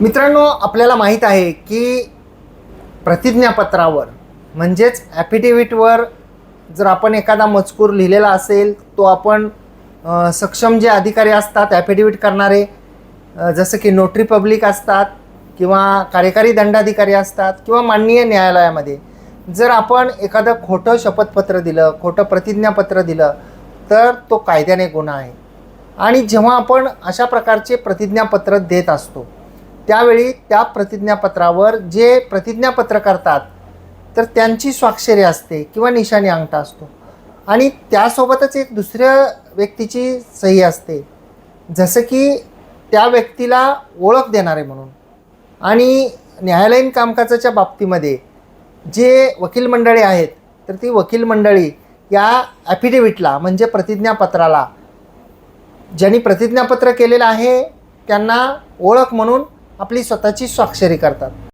मित्रांनो आपल्याला माहीत आहे की प्रतिज्ञापत्रावर म्हणजेच ॲफिडेव्हिटवर जर आपण एखादा मजकूर लिहिलेला असेल तो आपण सक्षम जे अधिकारी असतात ॲफिडेव्हिट करणारे जसं की नोटरी पब्लिक असतात किंवा कार्यकारी दंडाधिकारी असतात किंवा माननीय न्यायालयामध्ये जर आपण एखादं खोटं शपथपत्र दिलं खोटं प्रतिज्ञापत्र दिलं तर तो कायद्याने गुन्हा आहे. आणि जेव्हा आपण अशा प्रकारचे प्रतिज्ञापत्र देत असतो त्यावेळी त्या प्रतिज्ञापत्रावर जे प्रतिज्ञापत्र करतात तर त्यांची स्वाक्षरी असते किंवा निशाणी अंगठा असतो. आणि त्यासोबतच एक दुसऱ्या व्यक्तीची सही असते. जसं की त्या व्यक्तीला ओळख देणारे म्हणून. आणि न्यायालयीन कामकाजाच्या बाबतीमध्ये जे वकील मंडळी आहेत तर ती वकील मंडळी या ॲफिडेविटला म्हणजे प्रतिज्ञापत्राला ज्यांनी प्रतिज्ञापत्र केलेलं आहे त्यांना ओळख म्हणून आपली स्वतःची स्वाक्षरी करतात.